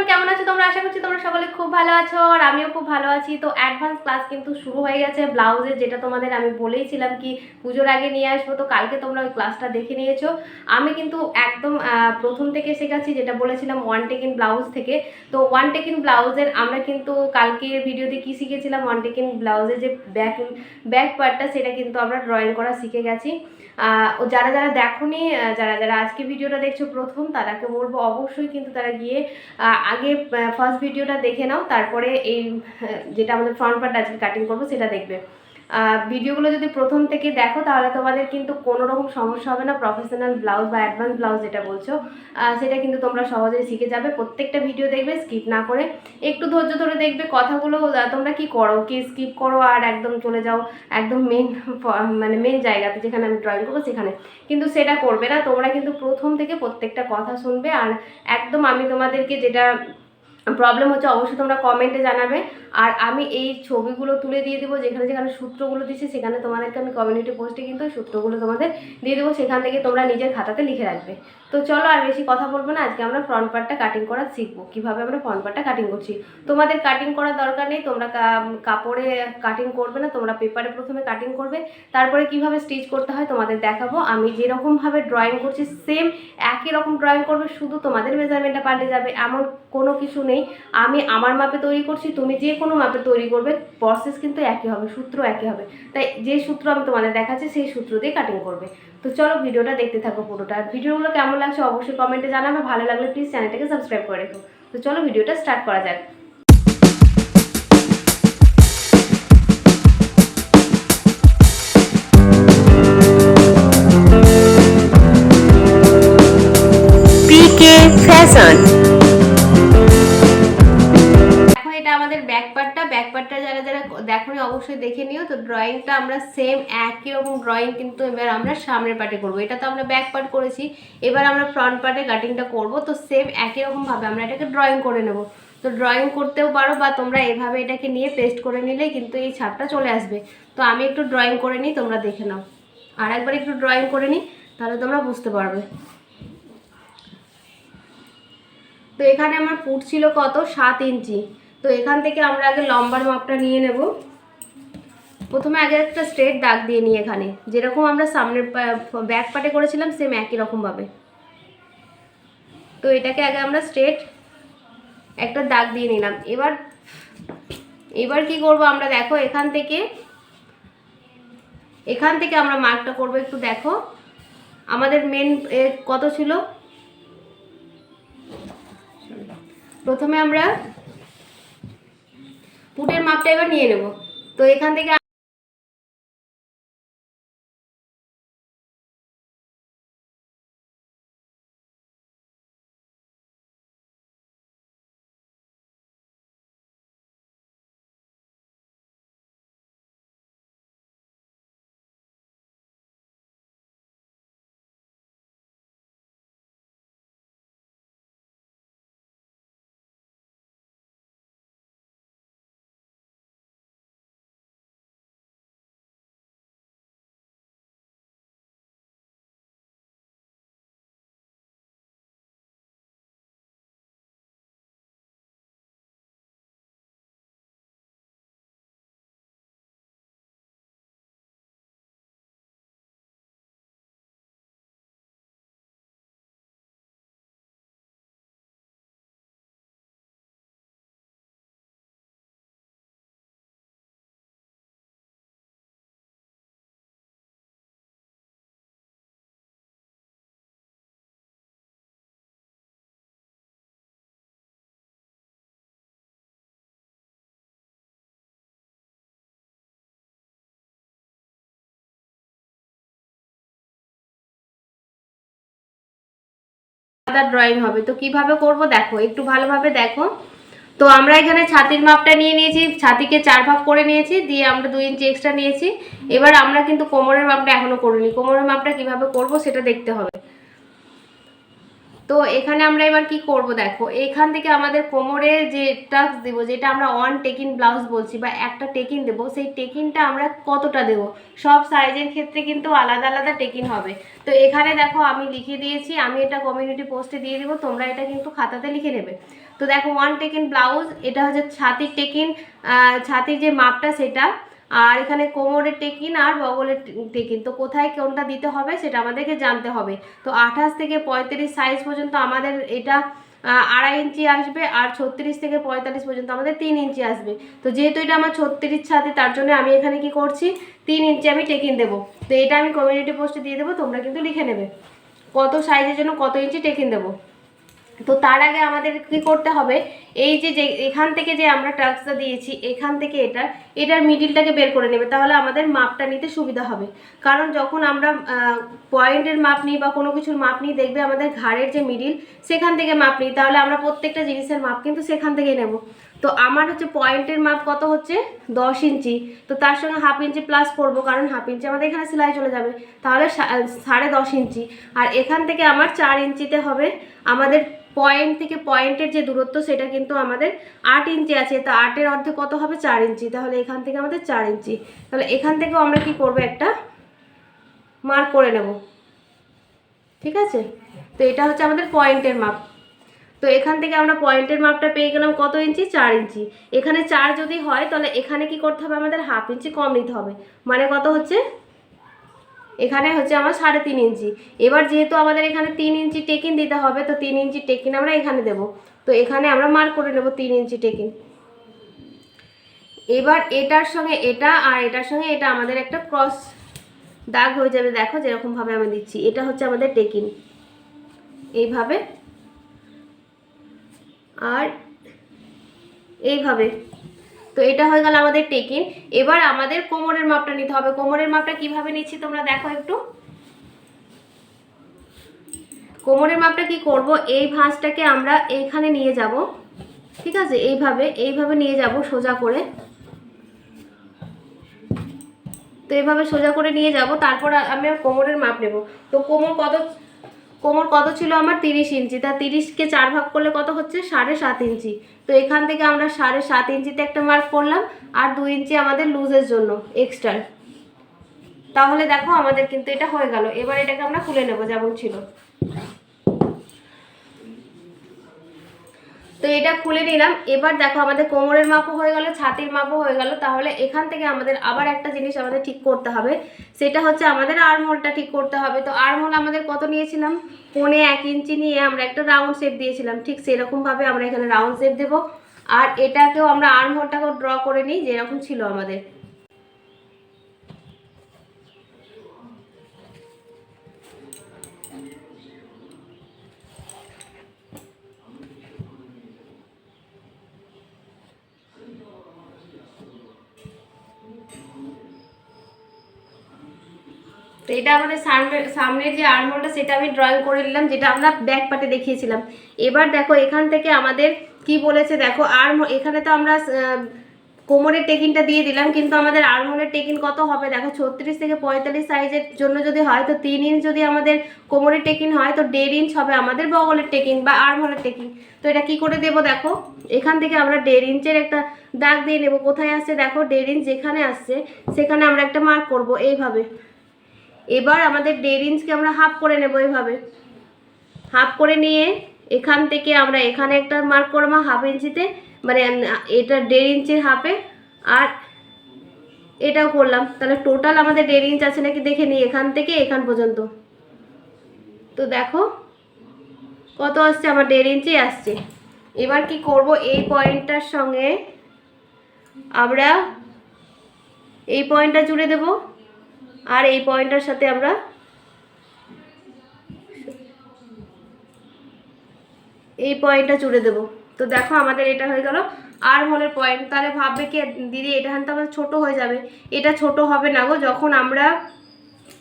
Everyone কেমন আছো তোমরা? আশা করছি তোমরা সকলে খুব ভালো আছো আর আমিও খুব ভালো আছি। তো অ্যাডভান্স ক্লাস কিন্তু শুরু হয়ে গেছে ব্লাউজের, যেটা তোমাদের আমি বলেইছিলাম কি পুজোর আগে নিয়ে আসব। তো কালকে তোমরা ওই ক্লাসটা দেখে নিয়েছো। আমি কিন্তু একদম প্রথম থেকে শেখাচ্ছি যেটা বলেছিলাম ওয়ান টেকিন ব্লাউজ থেকে। তো ওয়ান টেকিন ব্লাউজের আমরা কিন্তু কালকের ভিডিওতে কি শিখেছিলাম? ওয়ান টেকিন ব্লাউজের যে ব্যাক ব্যাক পার্টটা সেটা কিন্তু আমরা ড্রয়িং করা শিখে গেছি। যারা যারা দেখোনি যারা যারা আজকে ভিডিওটা দেখছ প্রথম, তাদেরকে বলব অবশ্যই কিন্তু তারা গিয়ে আগে ফার্স্ট ভিডিওটা দেখে নাও, তারপরে এই যেটা আমাদের ফ্রন্ট পার্ট আজকে কাটিং করব, সেটা দেখবে। ভিডিওগুলো যদি প্রথম থেকে দেখো, তাহলে তোমাদের কিন্তু কোনো রকম সমস্যা হবে না। প্রফেশনাল ব্লাউজ বা অ্যাডভান্স ব্লাউজ যেটা বলছো সেটা কিন্তু তোমরা সহজেই শিখে যাবে। প্রত্যেকটা ভিডিও দেখবে স্কিপ না করে একটু ধৈর্য ধরে দেখবে কথাগুলো তোমরা কি করো? কি স্কিপ করো? আর একদম চলে যাও, একদম মেন মানে মেন জায়গাতে যেখানে আমি ড্রয়িং করব, সেখানে। কিন্তু সেটা করবে না। তোমরা কিন্তু প্রথম থেকে প্রত্যেকটা কথা শুনবে। আর একদম আমি তোমাদেরকে যেটা প্রবলেম হচ্ছে অবশ্যই তোমরা কমেন্টে জানাবে। আর আমি এই ছবিগুলো তুলে দিয়ে দেবো, যেখানে যেখানে সূত্রগুলো দিচ্ছি, সেখানে তোমাদেরকে আমি কমিউনিটি পোস্টে কিন্তু সূত্রগুলো তোমাদের দিয়ে দেবো, সেখান থেকে তোমরা নিজের খাতাতে লিখে রাখবে। তো চলো আর বেশি কথা বলব না, আজকে আমরা ফ্রন্ট পার্টটা কাটিং করা শিখব। কীভাবে আমরা ফ্রন্ট পার্টটা কাটিং করছি? তোমাদের কাটিং করার দরকার নেই, তোমরা কাপড়ে কাটিং করবে না, তোমরা পেপারে প্রথমে কাটিং করবে, তারপরে কীভাবে স্টিচ করতে হয় তোমাদের দেখাবো। আমি যেরকমভাবে ড্রয়িং করছি সেম একই রকম ড্রয়িং করবে, শুধু তোমাদের মেজারমেন্টটা পাল্টে যাবে, এমন কোনো কিছু নেই। আমি আমার মাপে তৈরি করছি, তুমি যে কোনো মাপে তৈরি করবে প্রসেস কিন্তু একই হবে, সূত্র একই হবে। তাই যে সূত্র আমি তোমাদের দেখাচ্ছি, সেই সূত্র দিয়ে কাটিং করবে। তো চলো ভিডিওটা দেখতে থাকো পুরোটা। ভিডিওগুলো কেমন লাগছে অবশ্যই কমেন্টে জানাবে। ভালো লাগলে প্লিজ চ্যানেলটাকে সাবস্ক্রাইব করে রেখো। তো চলো ভিডিওটা স্টার্ট করা যাক। অবশ্যই দেখে নিও। তো ড্রয়িংটা আমরা সেম একই রকম ড্রয়িং কিন্তু এবার আমরা সামনের পার্টে করব। এটা তো আমরা ব্যাক পার্ট করেছি। এবার আমরা ফ্রন্ট পার্টে কাটিংটা করব। তো সেম একই রকমভাবে আমরা এটাকে ড্রয়িং করে নেব। তো ড্রয়িং করতেও পারো বা তোমরা এভাবে এটাকে নিয়ে পেস্ট করে নিলে কিন্তু এই ছাপটা চলে আসবে। তো আমি একটু ড্রয়িং করে নিই, তোমরা দেখে নাও। আর একবার একটু ড্রয়িং করে নিই, তাহলে তোমরা বুঝতে পারবে। তো এখানে আমার ফুট ছিল কত? সাত ইঞ্চি। তো এখান থেকে আমরা আগে লম্বার মাপটা নিয়ে নেব। প্রথমে আগে একটা স্ট্রেট দাগ দিয়ে নিই এখানে। যেরকম আমরা সামনের ব্যাক পার্টে করেছিলাম সেম একই রকমভাবে। তো এটাকে আগে আমরা স্ট্রেট একটা দাগ দিয়ে নিলাম। এবার এবার কি করব আমরা? দেখো, এখান থেকে এখান থেকে আমরা মার্কটা করব একটু দেখো। আমাদের মেন কত ছিল? প্রথমে আমরা পুটের মাপটা এবার নিয়ে নেব। তো এখান থেকে আলাদা ড্রয়িং হবে। তো কীভাবে করব? দেখো, একটু ভালোভাবে দেখো। তো আমরা এখানে ছাতির মাপটা নিয়ে নিয়েছি, ছাতিকে চার ভাগ করে নিয়েছি, দিয়ে আমরা দুই ইঞ্চি এক্সট্রা নিয়েছি। এবার আমরা কিন্তু কোমরের মাপটা এখনও করিনি। কোমরের মাপটা কীভাবে করব সেটা দেখতে হবে। তো এখানে আমরা এবার কি করব দেখো, এখান থেকে আমাদের কোমরে যে টাক্স দেব, যেটা আমরা ওয়ান টেকিন ব্লাউজ বলছি, বা একটা টেকিন দেব, সেই টেকিনটা আমরা কতটা দেব? সব সাইজের ক্ষেত্রে কিন্তু আলাদা আলাদা টেকিন হবে। তো এখানে দেখো আমি লিখে দিয়েছি, আমি এটা কমিউনিটি পোস্টে দিয়ে দেবো, তোমরা এটা কিন্তু খাতাতে লিখে নেবে। তো দেখো ওয়ান টেকিন ব্লাউজ এটা হচ্ছে ছাতির টেকিন ছাতির যে মাপটা সেটা আর এখানে কোমরের টেকিন আর বগলের টেকিন। তো কোথায় কোনটা দিতে হবে সেটা আমাদেরকে জানতে হবে। তো আঠাশ থেকে পঁয়ত্রিশ সাইজ পর্যন্ত আমাদের এটা আড়াই ইঞ্চি আসবে আর ছত্রিশ থেকে পঁয়তাল্লিশ পর্যন্ত আমাদের তিন ইঞ্চি আসবে। তো যেহেতু এটা আমার ছত্রিশ ছাতি তার জন্য আমি এখানে কি করছি? তিন ইঞ্চি আমি টেকিন দেবো। তো এটা আমি কমিউনিটি পোস্টে দিয়ে দেবো, তোমরা কিন্তু লিখে নেবে। কত সাইজের জন্য কত ইঞ্চি টেকিন দেবো? তো তার আগে আমাদের কি করতে হবে? এই যে যে, এখান থেকে যে আমরা টাক্সটা দিয়েছি, এখান থেকে এটা, এটার মিডিলটাকে বের করে নেবে, তাহলে আমাদের মাপটা নিতে সুবিধা হবে। কারণ যখন আমরা পয়েন্টের মাপ নিই বা কোনো কিছুর মাপ নিই, দেখবে আমাদের ঘাড়ের যে মিডিল, সেখান থেকে মাপ নিই, তাহলে আমরা প্রত্যেকটা জিনিসের মাপ কিন্তু সেখান থেকেই নেব। তো আমার হচ্ছে পয়েন্টের মাপ কত হচ্ছে? দশ ইঞ্চি। তো তার সঙ্গে হাফ ইঞ্চি প্লাস করব, কারণ হাফ ইঞ্চি আমাদের এখানে সেলাই চলে যাবে। তাহলে সাড়ে দশ ইঞ্চি। আর এখান থেকে আমার চার ইঞ্চিতে হবে আমাদের পয়েন্ট থেকে পয়েন্টের যে দূরত্ব, সেটা কিন্তু আমাদের আট ইঞ্চি আছে। তা আটের অর্ধে কত হবে? চার ইঞ্চি। তাহলে এখান থেকে আমাদের চার ইঞ্চি। তাহলে এখান থেকেও আমরা কি করব? একটা মার্ক করে নেব। ঠিক আছে? তো এটা হচ্ছে আমাদের পয়েন্টের মাপ। তো এখান থেকে আমরা পয়েন্টের মাপটা পেয়ে গেলাম কত ইঞ্চি? চার ইঞ্চি। এখানে চার যদি হয়, তাহলে এখানে কি করতে হবে? আমাদের হাফ ইঞ্চি কম নিতে হবে। মানে কত হচ্ছে? এখানে হচ্ছে আমার সাড়ে তিন ইঞ্চি। এবার যেহেতু আমাদের এখানে তিন ইঞ্চি টেকিন দিতে হবে, তো তিন ইঞ্চি টেকিন আমরা এখানে দেব। তো এখানে আমরা মার্ক করে নেব তিন ইঞ্চি টেকিন। এবার এটার সঙ্গে এটা আর এটার সঙ্গে এটা আমাদের একটা ক্রস দাগ হয়ে যাবে, দেখো যেরকমভাবে আমি দিচ্ছি। এটা হচ্ছে আমাদের টেকিন। এইভাবে। আর এইভাবে। তো এটা হয়ে গেল আমাদের টেকিন এবার আমাদের কোমরের মাপটা নিতে হবে। কোমরের মাপটা কীভাবে নিচ্ছি তোমরা দেখো একটু। কোমরের মাপটা কি করব? এই ভাঁজটাকে আমরা এইখানে নিয়ে যাব। ঠিক আছে? এইভাবে এইভাবে নিয়ে যাব সোজা করে। তো এইভাবে সোজা করে নিয়ে যাব। তারপর আমি কোমরের মাপ নেব। তো কোমর কত কোমর কত ছিল আমার তিরিশ ইঞ্চি। তা তিরিশকে চার ভাগ করলে কত হচ্ছে? সাড়ে সাত ইঞ্চি। তো এখান থেকে আমরা সাড়ে সাত ইঞ্চিতে একটা মার্ক করলাম, আর দু ইঞ্চি আমাদের লুজের জন্য এক্সট্রা তাহলে দেখো আমাদের কিন্তু এটা হয়ে গেল। এবার এটাকে আমরা খুলে নেব, যেমন ছিল। তো এটা খুলে নিলাম। এবার দেখো আমাদের কোমরের মাপও হয়ে গেল, ছাতির মাপও হয়ে গেল। তাহলে এখান থেকে আমাদের আবার একটা জিনিস আমাদের ঠিক করতে হবে। সেটা হচ্ছে আমাদের আর্মহোলটা ঠিক করতে হবে। তো আর্মহোল আমাদের কত নিয়েছিলাম? পোনে এক ইঞ্চি নিয়ে আমরা একটা রাউন্ড শেপ দিয়েছিলাম। ঠিক সেরকমভাবে আমরা এখানে রাউন্ড শেপ দেবো। আর এটাকেও আমরা আর্মহোলটাকেও ড্র করে নিই, যেরকম ছিল আমাদের। তো এটা আমাদের সামনে, সামনের যে আর্মোলটা সেটা আমি ড্রয়িং করে নিলাম, যেটা আমরা ব্যাক পার্টে দেখিয়েছিলাম। এবার দেখো, এখান থেকে আমাদের কি বলেছে, দেখো আর্ম এখানে তো আমরা কোমরের টেকিনটা দিয়ে দিলাম, কিন্তু আমাদের আর্মহোলের টেকিন কত হবে? দেখো, ছত্রিশ থেকে পঁয়তাল্লিশ সাইজের জন্য যদি হয়, তো তিন ইঞ্চ যদি আমাদের কোমরের টেকিন হয়, তো দেড় ইঞ্চ হবে আমাদের বগলের টেকিন বা আর্মহোলের টেকিন। তো এটা কি করে দেবো, দেখো, এখান থেকে আমরা দেড় ইঞ্চের একটা দাগ দিয়ে নেব। কোথায় আসছে, দেখো, দেড় ইঞ্চ যেখানে আসছে, সেখানে আমরা একটা মার্ক করব, এইভাবে। এবার আমাদের দেড় ইঞ্চকে আমরা হাফ করে নেব এইভাবে হাফ করে নিয়ে এখান থেকে আমরা এখানে একটা মার্ক করব হাফ ইঞ্চিতে মানে এটা দেড় ইঞ্চির হাফে আর এটাও করলাম। তাহলে টোটাল আমাদের দেড় ইঞ্চ আছে নাকি দেখে নিই এখান থেকে এখান পর্যন্ত। তো দেখো কত আসছে আমার দেড় ইঞ্চি আসছে। এবার কি করব? এই পয়েন্টটার সঙ্গে আমরা এই পয়েন্টটা জুড়ে দেবো। আর এই পয়েন্টটার সাথে আমরা এই পয়েন্টটা জুড়ে দেব। তো দেখো আমাদের এটা হয়ে গেল আর হলের পয়েন্ট। তাহলে ভাববে কি, দিদি, এটা তো আমাদের ছোট হয়ে যাবে। এটা ছোট হবে না গো। যখন আমরা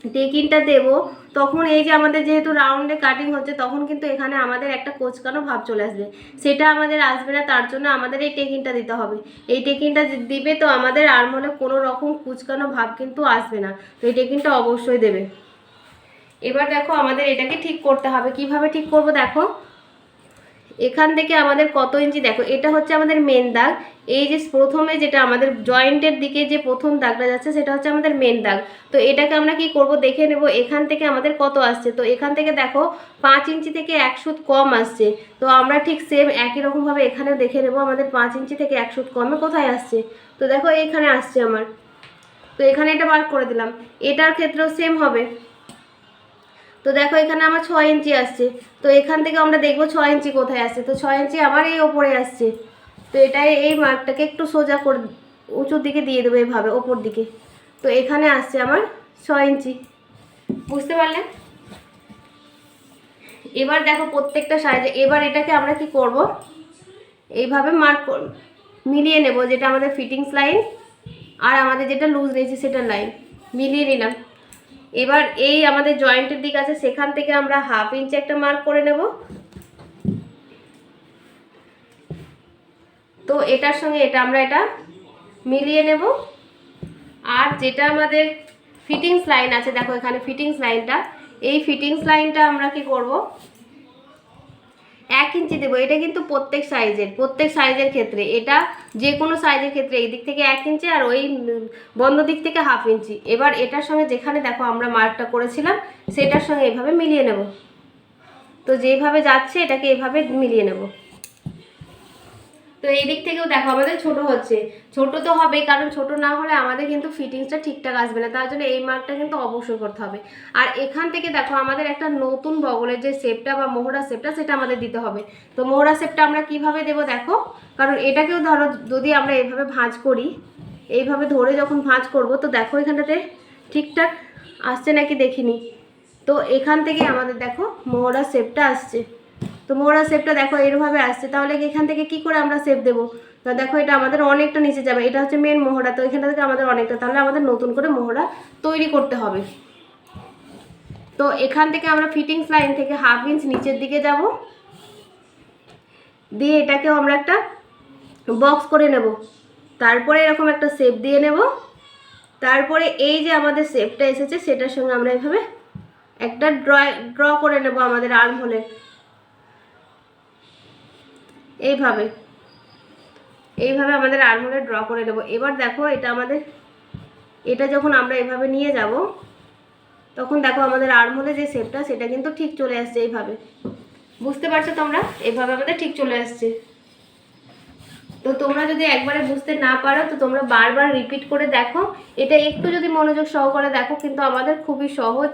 টেকিনটা দেব, তখন এই যে আমাদের যেহেতু রাউন্ডে কাটিং হচ্ছে, তখন কিন্তু এখানে আমাদের একটা কোচকানো ভাব চলে আসবে। সেটা আমাদের আসবে না, তার জন্য আমাদের এই টেকিনটা দিতে হবে। এই টেকিনটা দিবে তো আমাদের আর্মহলে কোনো রকম কুচকানো ভাব কিন্তু আসবে না, তো এই টেকিনটা অবশ্যই দেবে। এবার দেখো আমাদের এটাকে ঠিক করতে হবে। কীভাবে ঠিক করব দেখো? এখান থেকে আমাদের কত ইঞ্চি? দেখো, এটা হচ্ছে আমাদের মেন দাগ। এই যে প্রথমে যেটা আমাদের জয়েন্টের দিকে যে প্রথম দাগটা যাচ্ছে, সেটা হচ্ছে আমাদের মেন দাগ। তো এটাকে আমরা কি করব? দেখে নেব, এখান থেকে আমাদের কত আসছে? তো এখান থেকে দেখো, পাঁচ ইঞ্চি থেকে এক সুত কম আসছে। তো আমরা ঠিক সেম একই রকমভাবে এখানেও দেখে নেব, আমাদের পাঁচ ইঞ্চি থেকে এক সুত কমে কোথায় আসছে? তো দেখো এখানে আসছে আমার। তো এখানে এটা বার করে দিলাম। এটার ক্ষেত্রেও সেম হবে। তো দেখো এখানে আমার ছয় ইঞ্চি আসছে। তো এখান থেকে আমরা দেখব ছয় ইঞ্চি কোথায় আসছে। তো ছয় ইঞ্চি আবার এই ওপরে আসছে। তো এটাই এই মার্কটাকে একটু সোজা করে, উঁচুর দিকে দিয়ে দেবো এইভাবে ওপর দিকে। তো এখানে আসছে আমার ছয় ইঞ্চি। বুঝতে পারলে? এবার দেখো প্রত্যেকটা সাইজে, এবার এটাকে আমরা কি করব? এইভাবে মার্ক মিলিয়ে নেব যেটা আমাদের ফিটিংস লাইন আর আমাদের যেটা লুজ রয়েছে সেটা লাইন। মিলিয়ে নিলাম। এবার এই আমাদের জয়েন্টের দিক আছে, সেখান থেকে আমরা হাফ ইঞ্চি একটা মার্ক করে নেব। তো এটার সঙ্গে এটা আমরা এটা মিলিয়ে নেব। আর যেটা আমাদের ফিটিংস লাইন আছে, দেখো এখানে ফিটিংস লাইনটা, এই ফিটিংস লাইনটা আমরা কি করব? এক ইঞ্চি দেবো, এটা কিন্তু প্রত্যেক সাইজের প্রত্যেক সাইজের ক্ষেত্রে, এটা যে কোনো সাইজের ক্ষেত্রে, এই দিক থেকে এক ইঞ্চি আর ওই বন্ধ দিক থেকে হাফ ইঞ্চি। এবার এটার সঙ্গে যেখানে দেখো আমরা মার্কটা করেছিলাম, সেটার সঙ্গে এভাবে মিলিয়ে নেব। তো যেভাবে যাচ্ছে, এটাকে এভাবে মিলিয়ে নেব। তো এই দিক থেকেও দেখো আমাদের ছোট হচ্ছে। ছোট তো হবেই কারণ ছোট না হলে আমাদের কিন্তু ফিটিংসটা ঠিকঠাক আসবে না, তার জন্য এই মার্কটা কিন্তু অবশ্যই করতে হবে। আর এখান থেকে দেখো, আমাদের একটা নতুন বগলের যে শেপটা বা মোহরা শেপটা সেটা আমাদের দিতে হবে। তো মোহরা শেপটা আমরা কীভাবে দেব দেখো? কারণ এটাকেও ধরো, যদি আমরা এইভাবে ভাঁজ করি, এইভাবে ধরে যখন ভাঁজ করব, তো দেখো এখানটাতে ঠিকঠাক আসছে নাকি দেখিনি। তো এখান থেকে আমাদের দেখো, মোহরা শেপটা আসছে। তো মোহরা শেপটা দেখো, এরভাবে আসছে। তাহলে এখান থেকে কি করে আমরা শেপ দেবো? তো দেখো, এটা আমাদের অনেকটা নিচে যাবে। এটা হচ্ছে মেন মোহরা। তো এখান থেকে আমাদের অনেকটা। তাহলে আমাদের নতুন করে মোহরা তৈরি করতে হবে। তো এখান থেকে আমরা ফিটিংস লাইন থেকে হাফ ইঞ্চ নিচের দিকে যাব। দিয়ে এটাকেও আমরা একটা বক্স করে নেব। তারপরে এরকম একটা শেপ দিয়ে নেব। তারপরে এই যে আমাদের শেপটা এসেছে, সেটার সঙ্গে আমরা এভাবে একটা ড্র ড্র করে নেব আমাদের আর্ম হলে এইভাবে। এইভাবে আমাদের আর্মহোলে ড্র করে নেব। এবার দেখো এটা আমাদের, এটা যখন আমরা এভাবে নিয়ে যাব, তখন দেখো আমাদের আর্মহোলে যে শেপটা সেটা কিন্তু ঠিক চলে আসছে এইভাবে। বুঝতে পারছ তোমরা? এইভাবে আমাদের ঠিক চলে আসছে। তো তোমরা যদি একবারে বুঝতে না পারো, তো তোমরা বারবার রিপিট করে দেখো। এটা একটু যদি মনোযোগ সহকারে দেখো, কিন্তু আমাদের খুবই সহজ।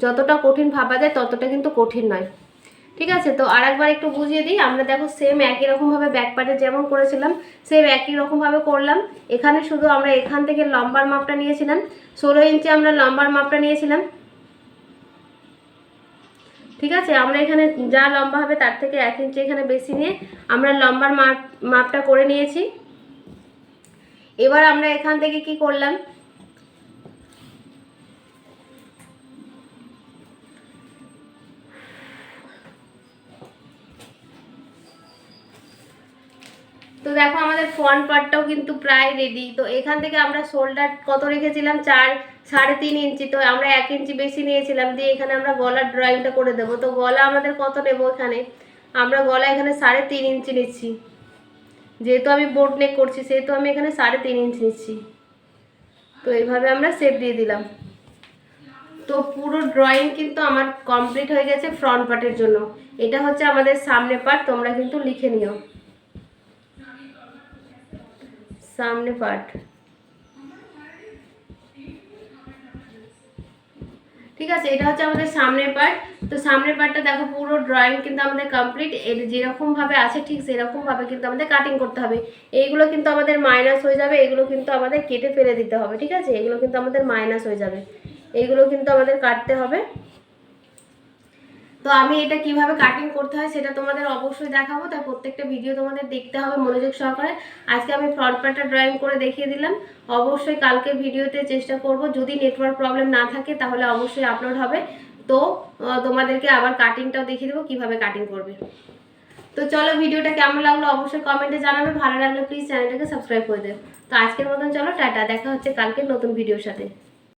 যতটা কঠিন ভাবা যায়, ততটা কিন্তু কঠিন নয়। ঠিক আছে? তো আরেকবার একটু বুঝিয়ে দিই। আমরা দেখো সেম একই রকমভাবে ব্যাক পার্টে যেমন করেছিলাম সেম একই রকমভাবে করলাম। এখানে শুধু আমরা এখান থেকে লম্বার মাপটা নিয়েছিলাম। ষোলো ইঞ্চি আমরা লম্বার মাপটা নিয়েছিলাম। ঠিক আছে? আমরা এখানে যা লম্বা হবে তার থেকে এক ইঞ্চি এখানে বেশি নিয়ে আমরা লম্বার মাপ, মাপটা করে নিয়েছি। এবার আমরা এখান থেকে কি করলাম? তো দেখো আমাদের ফ্রন্ট পার্টটাও কিন্তু প্রায় রেডি তো এখান থেকে আমরা শোল্ডার কত রেখেছিলাম? চার, সাড়ে তিন ইঞ্চি। তো আমরা এক ইঞ্চি বেশি নিয়েছিলাম দিয়ে এখানে আমরা গলার ড্রয়িংটা করে দেবো। তো গলা আমাদের কত নেব এখানে? আমরা গলা এখানে সাড়ে তিন ইঞ্চি নিচ্ছি। যেহেতু আমি বোট নেক করছি, সেহেতু আমি এখানে সাড়ে তিন ইঞ্চি নিচ্ছি। তো এইভাবে আমরা শেপ দিয়ে দিলাম। তো পুরো ড্রয়িং কিন্তু আমার কমপ্লিট হয়ে গেছে ফ্রন্ট পার্টের জন্য। এটা হচ্ছে আমাদের সামনে পার্ট তোমরা কিন্তু লিখে নিও। সামনে পার্ট ঠিক আছে, এটা হচ্ছে আমাদের সামনের পার্ট তো সামনের পার্টটা দেখো, পুরো ড্রয়িং কিন্তু আমাদের কমপ্লিট এর যেরকমভাবে আছে, ঠিক সেরকমভাবে কিন্তু আমাদের কাটিং করতে হবে। এইগুলো কিন্তু আমাদের মাইনাস হয়ে যাবে, এগুলো কিন্তু আমাদের কেটে ফেলে দিতে হবে, ঠিক আছে? এগুলো কিন্তু আমাদের মাইনাস হয়ে যাবে। এইগুলো কিন্তু আমাদের কাটতে হবে। তো আমি এটা কীভাবে কাটিং করতে হয় সেটা তোমাদের অবশ্যই দেখাবো। তাই প্রত্যেকটা ভিডিও তোমাদের দেখতে হবে মনোযোগ সহকারে। আজকে আমি ফ্রন্ট পার্টটা ড্রয়িং করে দেখিয়ে দিলাম। অবশ্যই কালকে ভিডিওতে চেষ্টা করব। যদি নেটওয়ার্ক প্রবলেম না থাকে তাহলে অবশ্যই আপলোড হবে। তো তোমাদেরকে আবার কাটিংটাও দেখিয়ে দেবো কীভাবে কাটিং করবে। তো চলো ভিডিওটা কেমন লাগল অবশ্যই কমেন্টে জানাবে। ভালো লাগলে প্লিজ চ্যানেলটাকে সাবস্ক্রাইব করে দেবে তো আজকের মতন চলো, টাটা। দেখা হচ্ছে কালকে নতুন ভিডিওর সাথে।